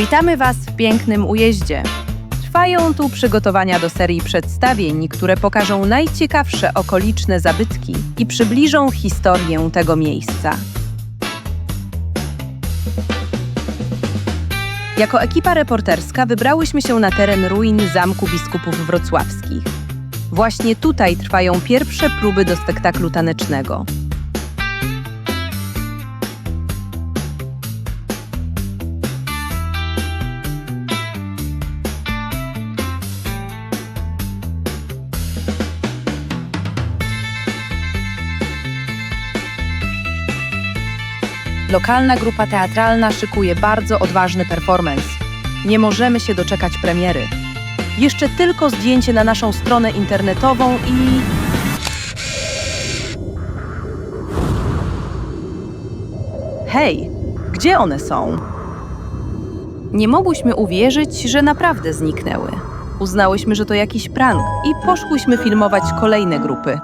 Witamy Was w pięknym ujeździe. Trwają tu przygotowania do serii przedstawień, które pokażą najciekawsze okoliczne zabytki i przybliżą historię tego miejsca. Jako ekipa reporterska wybrałyśmy się na teren ruin Zamku Biskupów Wrocławskich. Właśnie tutaj trwają pierwsze próby do spektaklu tanecznego. Lokalna grupa teatralna szykuje bardzo odważny performance. Nie możemy się doczekać premiery. Jeszcze tylko zdjęcie na naszą stronę internetową i. Hej, gdzie one są? Nie mogłyśmy uwierzyć, że naprawdę zniknęły. Uznałyśmy, że to jakiś prank i poszłyśmy filmować kolejne grupy.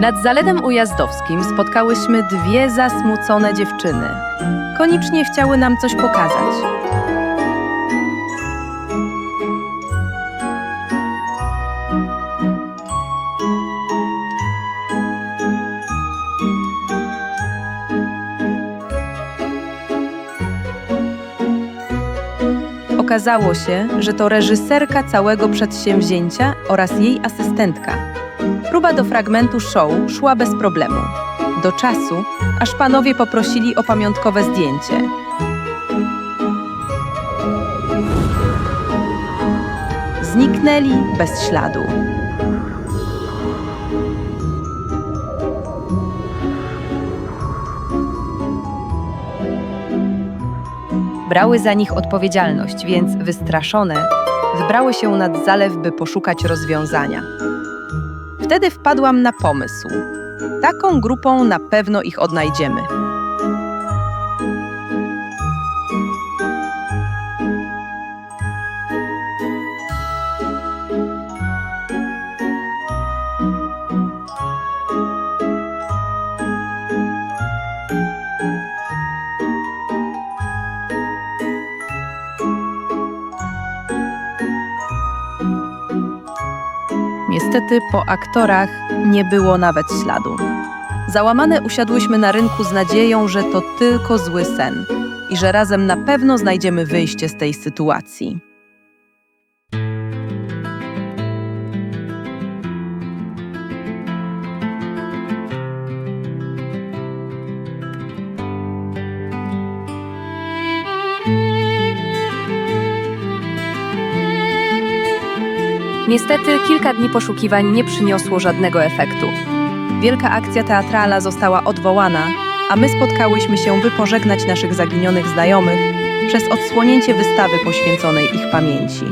Nad Zaledem Ujazdowskim spotkałyśmy dwie zasmucone dziewczyny. Koniecznie chciały nam coś pokazać. Okazało się, że to reżyserka całego przedsięwzięcia oraz jej asystentka. Próba do fragmentu show szła bez problemu. Do czasu, aż panowie poprosili o pamiątkowe zdjęcie. Zniknęli bez śladu. Brały za nich odpowiedzialność, więc wystraszone wybrały się nad zalew, by poszukać rozwiązania. Wtedy wpadłam na pomysł. Taką grupą na pewno ich odnajdziemy. Niestety po aktorach nie było nawet śladu. Załamane usiadłyśmy na rynku z nadzieją, że to tylko zły sen i że razem na pewno znajdziemy wyjście z tej sytuacji. Niestety kilka dni poszukiwań nie przyniosło żadnego efektu. Wielka akcja teatralna została odwołana, a my spotkałyśmy się, by pożegnać naszych zaginionych znajomych przez odsłonięcie wystawy poświęconej ich pamięci.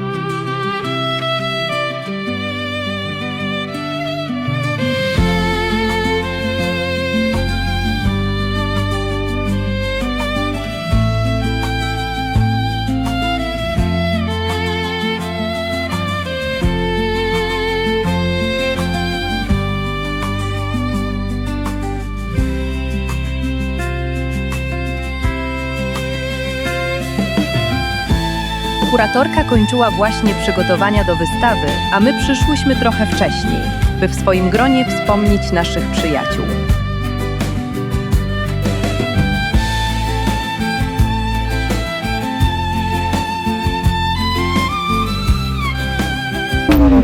Kuratorka kończyła właśnie przygotowania do wystawy, a my przyszłyśmy trochę wcześniej, by w swoim gronie wspomnieć naszych przyjaciół.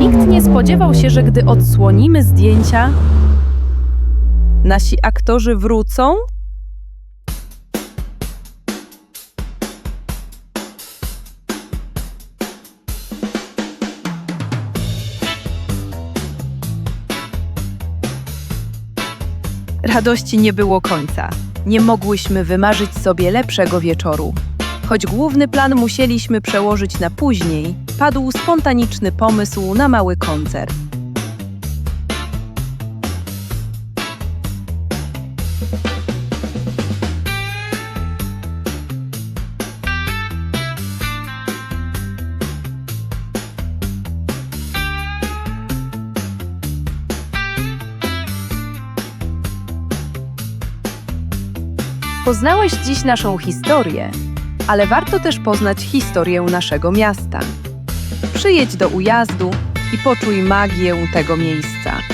Nikt nie spodziewał się, że gdy odsłonimy zdjęcia, nasi aktorzy wrócą Radości nie było końca. Nie mogłyśmy wymarzyć sobie lepszego wieczoru. Choć główny plan musieliśmy przełożyć na później, padł spontaniczny pomysł na mały koncert. Poznałeś dziś naszą historię, ale warto też poznać historię naszego miasta. Przyjedź do ujazdu i poczuj magię tego miejsca.